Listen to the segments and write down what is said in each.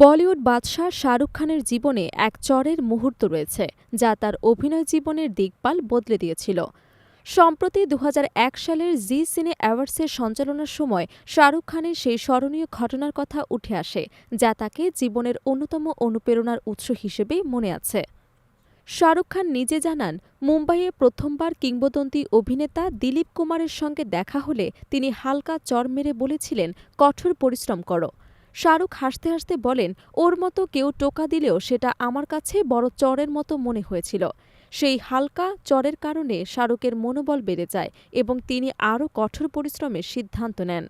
বলিউড বাদশাহ শাহরুখ খানের জীবনে এক চরের মুহূর্ত রয়েছে, যা তার অভিনয় জীবনের দিকপাল বদলে দিয়েছিল। সম্প্রতি দু হাজার এক সালের জি সিনে অ্যাওয়ার্ডসের সঞ্চালনার সময় শাহরুখ খানের সেই স্মরণীয় ঘটনার কথা উঠে আসে, যা তাকে জীবনের অন্যতম অনুপ্রেরণার উৎস হিসেবে মনে আছে। শাহরুখ খান নিজে জানান, মুম্বাইয়ে প্রথমবার কিংবদন্তি অভিনেতা দিলীপ কুমারের সঙ্গে দেখা হলে তিনি হালকা চর মেরে বলেছিলেন, কঠোর পরিশ্রম করো। শাহরুখ হাসতে হাসতে বলেন, ওর মতো কেউ টোকা দিলেও সেটা আমার কাছে বড় চরের মতো মনে হয়েছিল। সেই হালকা চরের কারণে শাহরুখের মনোবল বেড়ে যায় এবং তিনি আরও কঠোর পরিশ্রমের সিদ্ধান্ত নেন।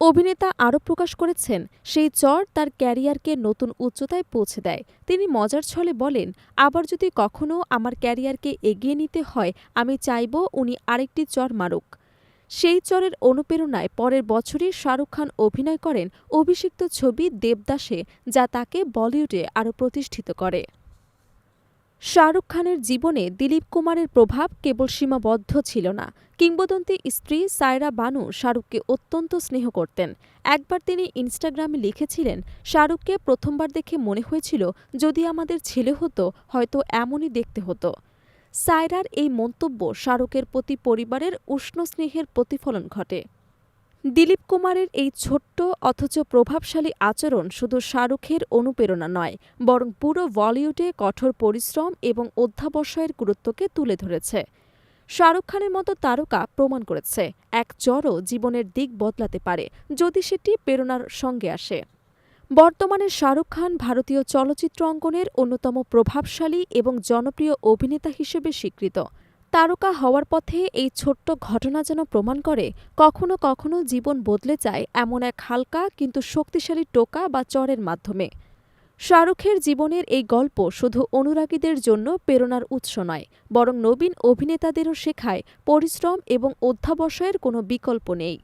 অভিনেতা আরও প্রকাশ করেছেন, সেই চর তার ক্যারিয়ারকে নতুন উচ্চতায় পৌঁছে দেয়। তিনি মজার ছলে বলেন, আবার যদি কখনও আমার ক্যারিয়ারকে এগিয়ে নিতে হয়, আমি চাইব উনি আরেকটি চর মারুক। সেই চরের অনুপ্রেরণায় পরের বছরই শাহরুখ খান অভিনয় করেন অভিষিক্ত ছবি দেবদাসে, যা তাকে বলিউডে আরও প্রতিষ্ঠিত করে। শাহরুখ খানের জীবনে দিলীপ কুমারের প্রভাব কেবল সীমাবদ্ধ ছিল না। কিংবদন্তি স্ত্রী সায়রা বানু শাহরুখকে অত্যন্ত স্নেহ করতেন। একবার তিনি ইনস্টাগ্রামে লিখেছিলেন, শাহরুখকে প্রথমবার দেখে মনে হয়েছিল যদি আমাদের ছেলে হতো, হয়তো এমনই দেখতে হতো। সায়রার এই মন্তব্য শাহরুখের প্রতি পরিবারের উষ্ণ স্নেহের প্রতিফলন ঘটে। দিলীপ কুমারের এই ছোট্ট অথচ প্রভাবশালী আচরণ শুধু শাহরুখের অনুপ্রেরণা নয়, বরং পুরো বলিউডে কঠোর পরিশ্রম এবং অধ্যাবসায়ের গুরুত্বকে তুলে ধরেছে। শাহরুখ খানের মতো তারকা প্রমাণ করেছে, এক চরও জীবনের দিক বদলাতে পারে যদি সেটি প্রেরণার সঙ্গে আসে। বর্তমানে শাহরুখ খান ভারতীয় চলচ্চিত্র অঙ্গনের অন্যতম প্রভাবশালী এবং জনপ্রিয় অভিনেতা হিসেবে স্বীকৃত। তারকা হওয়ার পথে এই ছোট্ট ঘটনা যেন প্রমাণ করে, কখনো কখনো জীবন বদলে যায় এমন এক হালকা কিন্তু শক্তিশালী টোকা বা চরের মাধ্যমে। শাহরুখের জীবনের এই গল্প শুধু অনুরাগীদের জন্য প্রেরণার উৎস নয়, বরং নবীন অভিনেতাদেরও শেখায় পরিশ্রম এবং অধ্যাবসায়ের কোনো বিকল্প নেই।